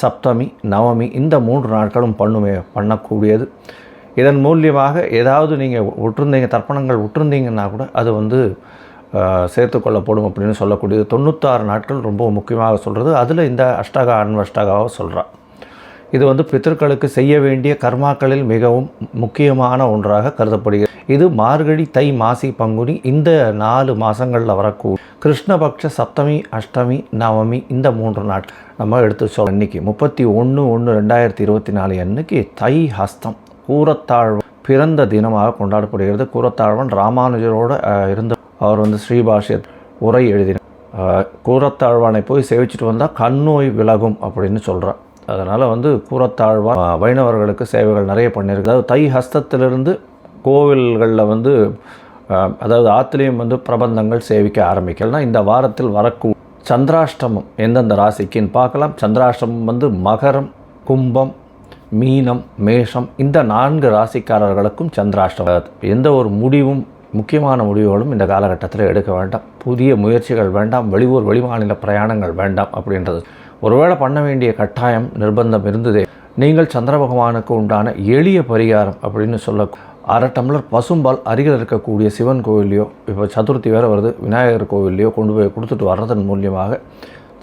சப்தமி நவமி இந்த மூன்று நாட்களும் பண்ணுமே பண்ணக்கூடியது. இதன் மூலியமாக ஏதாவது நீங்கள் விட்டுருந்தீங்க தர்ப்பணங்கள் விட்டுருந்தீங்கன்னா கூட அது வந்து சேர்த்துக்கொள்ளப்படும் அப்படின்னு சொல்லக்கூடியது. தொண்ணூத்தாறு நாட்கள் ரொம்ப முக்கியமாக சொல்கிறது அதில் இந்த அஷ்டகா அன்வஷ்டகாவை சொல்கிறான் இது வந்து பித்தர்களுக்கு செய்ய வேண்டிய கர்மாக்களில் மிகவும் முக்கியமான ஒன்றாக கருதப்படுகிறது. இது மார்கழி தை மாசி பங்குனி இந்த நாலு மாதங்களில் வரக்கூடிய கிருஷ்ணபக்ஷ சப்தமி அஷ்டமி நவமி இந்த மூன்று நாட்கள் நம்ம எடுத்து சொல்ல இன்னைக்கு முப்பத்தி ஒன்று ஒன்று ரெண்டாயிரத்தி இருபத்தி நாலு அன்னைக்கு தை ஹஸ்தம். கூரத்தாழ்வன் பிறந்த தினமாக கொண்டாடப்படுகிறது. கூரத்தாழ்வன் ராமானுஜரோட இருந்த அவர் வந்து ஸ்ரீபாஷ்ய உரை எழுதினார் கூரத்தாழ்வானை போய் சேவிச்சுட்டு வந்தால் கண்ணோய் விலகும் அப்படின்னு சொல்கிறார் அதனால் வந்து கூரத்தாழ்வான் வைணவர்களுக்கு சேவைகள் நிறைய பண்ணியிருக்கு. அதாவது தை ஹஸ்தத்திலிருந்து கோவில்களில் வந்து அதாவது ஆத்திலையும் வந்து பிரபந்தங்கள் சேவிக்க ஆரம்பிக்கலாம் இந்த வாரத்தில் வரக்கூ சந்திராஷ்டமம் எந்தெந்த ராசிக்குன்னு பார்க்கலாம். சந்திராஷ்டமம் வந்து மகரம் கும்பம் மீனம் மேஷம் இந்த நான்கு ராசிக்காரர்களுக்கும் சந்திராஷ்டமம். எந்த ஒரு முடிவும் முக்கியமான முடிவுகளும் இந்த காலகட்டத்தில் எடுக்க வேண்டாம். புதிய முயற்சிகள் வேண்டாம். வெளியூர் வெளிமாநில பிரயாணங்கள் வேண்டாம் அப்படின்றது. ஒருவேளை பண்ண வேண்டிய கட்டாயம் நிர்பந்தம் இருந்ததே. நீங்கள் சந்திர பகவானுக்கு உண்டான எளிய பரிகாரம் அப்படின்னு சொல்ல அரை டம்ளர் பசும்பால் அருகில் இருக்கக்கூடிய சிவன் கோவில்லையோ இப்போ சதுர்த்தி வேறு வருது விநாயகர் கோவில்லையோ கொண்டு போய் கொடுத்துட்டு வர்றதன் மூலியமாக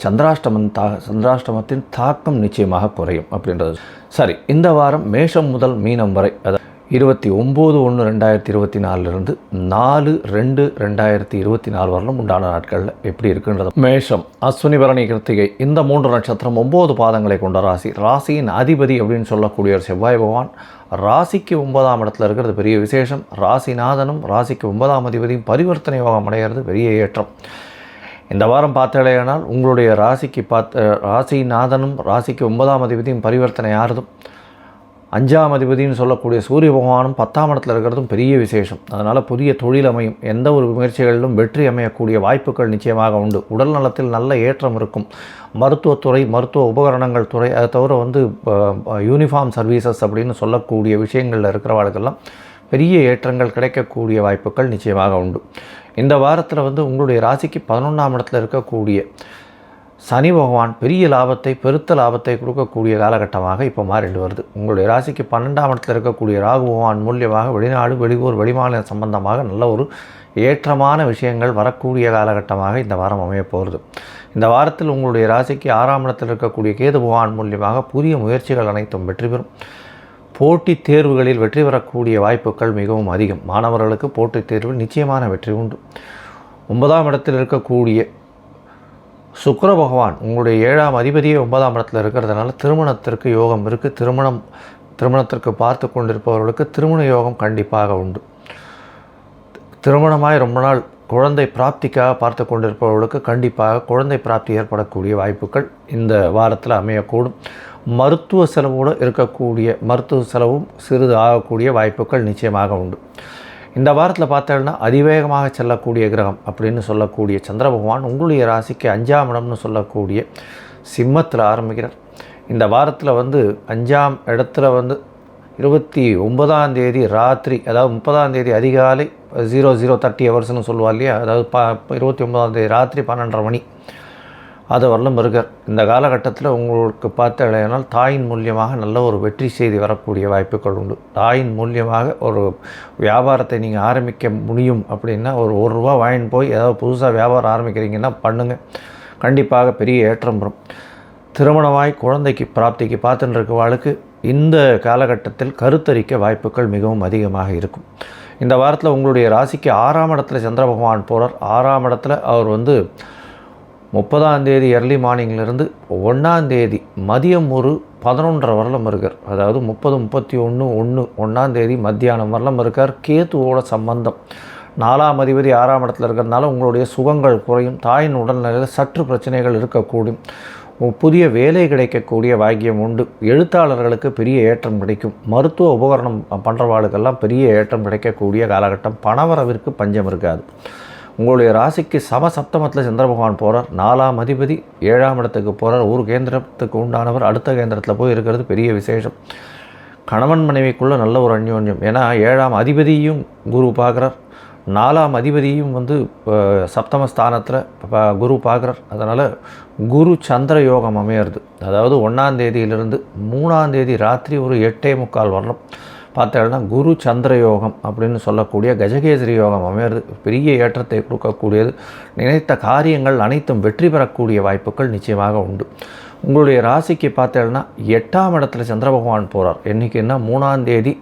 சந்திராஷ்டமன் தா சந்திராஷ்டமத்தின் தாக்கம் நிச்சயமாக குறையும் அப்படின்றது. சரி இந்த வாரம் மேஷம் முதல் மீனம் வரை அதாவது இருபத்தி ஒம்பது ஒன்று ரெண்டாயிரத்தி இருபத்தி நாலுலேருந்து நாலு ரெண்டு ரெண்டாயிரத்தி இருபத்தி நாலு வரலும் உண்டான நாட்களில் எப்படி இருக்குன்றது மேஷம் அஸ்வினி பரணி கிருத்திகை இந்த மூன்று நட்சத்திரம் ஒம்பது பாதங்களை கொண்ட ராசி. ராசியின் அதிபதி அப்படின்னு சொல்லக்கூடிய ஒரு செவ்வாய் பகவான் ராசிக்கு ஒன்பதாம் இடத்துல இருக்கிறது பெரிய விசேஷம். ராசிநாதனும் ராசிக்கு ஒன்பதாம் அதிபதியும் பரிவர்த்தனை யோகம் அடைகிறது பெரிய ஏற்றம். இந்த வாரம் பார்த்தேனால் உங்களுடைய ராசிக்கு பார்த்த ராசிநாதனும் ராசிக்கு ஒன்பதாம் அதிபதியும் பரிவர்த்தனை ஆறுதும். அஞ்சாம் அதிபதினு சொல்லக்கூடிய சூரிய பகவானும் பத்தாம் இடத்துல இருக்கிறதும் பெரிய விசேஷம். அதனால் புதிய தொழில் அமையும். எந்த ஒரு முயற்சிகளிலும் வெற்றி அமையக்கூடிய வாய்ப்புகள் நிச்சயமாக உண்டு. உடல் நலத்தில் நல்ல ஏற்றம் இருக்கும். மருத்துவத்துறை மருத்துவ உபகரணங்கள் துறை அதை தவிர வந்து யூனிஃபார்ம் சர்வீசஸ் அப்படின்னு சொல்லக்கூடிய விஷயங்களில் இருக்கிறவாளுக்கெல்லாம் பெரிய ஏற்றங்கள் கிடைக்கக்கூடிய வாய்ப்புகள் நிச்சயமாக உண்டு. இந்த வாரத்தில் வந்து உங்களுடைய ராசிக்கு பதினொன்றாம் இடத்துல இருக்கக்கூடிய சனி பகவான் பெரிய லாபத்தை பெருத்த லாபத்தை கொடுக்கக்கூடிய காலகட்டமாக இப்போ மாறிண்டு வருது. உங்களுடைய ராசிக்கு பன்னெண்டாம் இடத்தில் இருக்கக்கூடிய ராகு பகவான் மூலியமாக வெளிநாடு வெளியூர் வெளிமாநில சம்பந்தமாக நல்ல ஒரு ஏற்றமான விஷயங்கள் வரக்கூடிய காலகட்டமாக இந்த வாரம் அமைய போகிறது இந்த வாரத்தில் உங்களுடைய ராசிக்கு ஆறாம் இடத்தில் இருக்கக்கூடிய கேது பகவான் மூலியமாக புதிய முயற்சிகள் அனைத்தும் வெற்றி பெறும். போட்டித் தேர்வுகளில் வெற்றி பெறக்கூடிய வாய்ப்புகள் மிகவும் அதிகம். மாணவர்களுக்கு போட்டித் தேர்வில் நிச்சயமான வெற்றி உண்டு. ஒன்பதாம் இடத்தில் இருக்கக்கூடிய சுக்கர பகவான் உங்களுடைய ஏழாம் அதிபதியே ஒன்பதாம் இடத்துல இருக்கிறதுனால திருமணத்திற்கு யோகம் இருக்குது திருமணம் திருமணத்திற்கு பார்த்து கொண்டிருப்பவர்களுக்கு திருமண யோகம் கண்டிப்பாக உண்டு. திருமணமாய் ரொம்ப நாள் குழந்தை பிராப்திக்காக பார்த்து கொண்டிருப்பவர்களுக்கு கண்டிப்பாக குழந்தை பிராப்தி ஏற்படக்கூடிய வாய்ப்புகள் இந்த வாரத்தில் அமையக்கூடும். மருத்துவ செலவோடு இருக்கக்கூடிய மருத்துவ செலவும் சிறிது ஆகக்கூடிய வாய்ப்புகள் நிச்சயமாக உண்டு. இந்த வாரத்தில் பார்த்தோன்னா அதிவேகமாக செல்லக்கூடிய கிரகம் அப்படின்னு சொல்லக்கூடிய சந்திர பகவான் உங்களுடைய ராசிக்கு அஞ்சாம் இடம்னு சொல்லக்கூடிய சிம்மத்தில் ஆரம்பிக்கிறார். இந்த வாரத்தில் வந்து அஞ்சாம் இடத்துல வந்து இருபத்தி ஒன்பதாம் தேதி ராத்திரி அதாவது முப்பதாம் தேதி அதிகாலை ஜீரோ ஜீரோ தேர்ட்டி ஹவர்ஸ்னு சொல்லுவா இல்லையா? அதாவது ப இருபத்தி ஒன்பதாம் தேதி ராத்திரி பன்னெண்டரை மணி. அது வரலும் இருக்கார் இந்த காலகட்டத்தில் உங்களுக்கு பார்த்த இளையனால் தாயின் மூலியமாக நல்ல ஒரு வெற்றி செய்தி வரக்கூடிய வாய்ப்புகள் உண்டு. தாயின் மூலியமாக ஒரு வியாபாரத்தை நீங்கள் ஆரம்பிக்க முடியும் அப்படின்னா ஒரு ஒரு ரூபா வாங்கின்னு போய் ஏதாவது புதுசாக வியாபாரம் ஆரம்பிக்கிறீங்கன்னா பண்ணுங்கள் கண்டிப்பாக பெரிய ஏற்றம் வரும். திருமணமாய் குழந்தைக்கு பிராப்திக்கு பார்த்துட்டு இருக்கவாளுக்கு இந்த காலகட்டத்தில் கருத்தரிக்க வாய்ப்புகள் மிகவும் அதிகமாக இருக்கும். இந்த வாரத்தில் உங்களுடைய ராசிக்கு ஆறாம் இடத்துல சந்திர பகவான் போகிறார் ஆறாம் இடத்துல அவர் வந்து முப்பதாம் தேதி எர்லி மார்னிங்லேருந்து ஒன்றாந்தேதி மதியம் ஒரு பதினொன்றரை வரலம் இருக்கார். அதாவது முப்பது முப்பத்தி ஒன்று ஒன்று ஒன்றாந்தேதி மத்தியானம் வரலம் இருக்கார். கேத்துவோட சம்பந்தம். நாலாம் அதிபதி ஆறாம் இடத்துல இருக்கிறதுனால உங்களுடைய சுகங்கள் குறையும். தாயின் உடல்நிலையில் சற்று பிரச்சனைகள் இருக்கக்கூடும். புதிய வேலை கிடைக்கக்கூடிய பாக்கியம் உண்டு. எழுத்தாளர்களுக்கு பெரிய ஏற்றம் கிடைக்கும். மருத்துவ உபகரணம் பண்ணுறவாளுக்கெல்லாம் பெரிய ஏற்றம் கிடைக்கக்கூடிய காலகட்டம். பணவரவிற்கு பஞ்சம் இருக்காது. உங்களுடைய ராசிக்கு சம சப்தமத்தில் சந்திர பகவான் போகிறார் நாலாம் அதிபதி ஏழாம் இடத்துக்கு போகிறார் ஒரு கேந்திரத்துக்கு உண்டானவர் அடுத்த கேந்திரத்தில் போய் இருக்கிறது பெரிய விசேஷம். கணவன் மனைவிக்குள்ளே நல்ல ஒரு அந்யோன்யம். ஏன்னா ஏழாம் அதிபதியும் குரு பார்க்குறார். நாலாம் அதிபதியும் வந்து சப்தமஸ்தானத்தில் சப்தம ஸ்தானத்தில் குரு பார்க்குறார். அதனால் குரு சந்திர யோகம் அமையிறது. அதாவது ஒன்றாம் மூணாந்தேதி ராத்திரி ஒரு எட்டே முக்கால் வரலாம் பார்த்தோம்னா குரு சந்திர யோகம் அப்படின்னு சொல்லக்கூடிய கஜகேசரி யோகம் அமையிறது பெரிய ஏற்றத்தை கொடுக்கக்கூடியது. நினைத்த காரியங்கள் அனைத்தும் வெற்றி பெறக்கூடிய வாய்ப்புகள் நிச்சயமாக உண்டு. உங்களுடைய ராசிக்கு பார்த்தேன்னா எட்டாம் இடத்துல சந்திர பகவான் போகிறார் என்றைக்குன்னா மூணாம் தேதி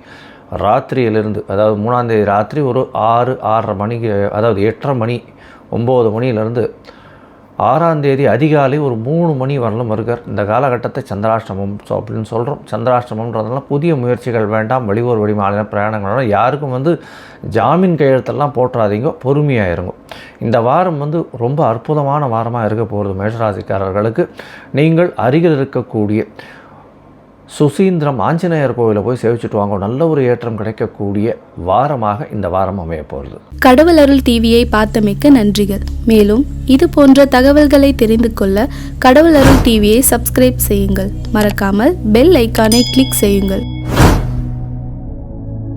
ராத்திரியிலிருந்து அதாவது மூணாந்தேதி ராத்திரி ஒரு ஆறு ஆறரை மணிக்கு அதாவது எட்டரை மணி ஒம்பது மணியிலேருந்து ஆறாம் தேதி அதிகாலை ஒரு மூணு மணி வரலும் இருக்கார் இந்த காலகட்டத்தை சந்திராஷ்டமம் ஸோ அப்படின்னு சொல்கிறோம் சந்திராஷ்டமம்ன்றதுனால புதிய முயற்சிகள் வேண்டாம் வெளியூர் வெளிமாநில பிரயாணங்கள் யாருக்கும் வந்து ஜாமீன் கையெழுத்தெல்லாம் போட்டுறாதீங்க பொறுமையாக இருங்க இந்த வாரம் வந்து ரொம்ப அற்புதமான வாரமாக இருக்க போகிறது மேஷராசிக்காரர்களுக்கு. நீங்கள் அருகில் இருக்கக்கூடிய சுசீந்திரம் ஆஞ்சநேயர் கோவிலை போய் சேவிச்சுட்டு வாங்க. நல்ல ஒரு ஏற்றம் கிடைக்கக்கூடிய வாரமாக இந்த வாரம் அமைய போகிறது. கடவுள் அருள் டிவியை பார்த்தமைக்க நன்றிகள். மேலும் இது போன்ற தகவல்களை தெரிந்து கொள்ள கடவுள் அருள் டிவியை சப்ஸ்கிரைப் செய்யுங்கள். மறக்காமல் பெல் ஐக்கானை கிளிக் செய்யுங்கள்.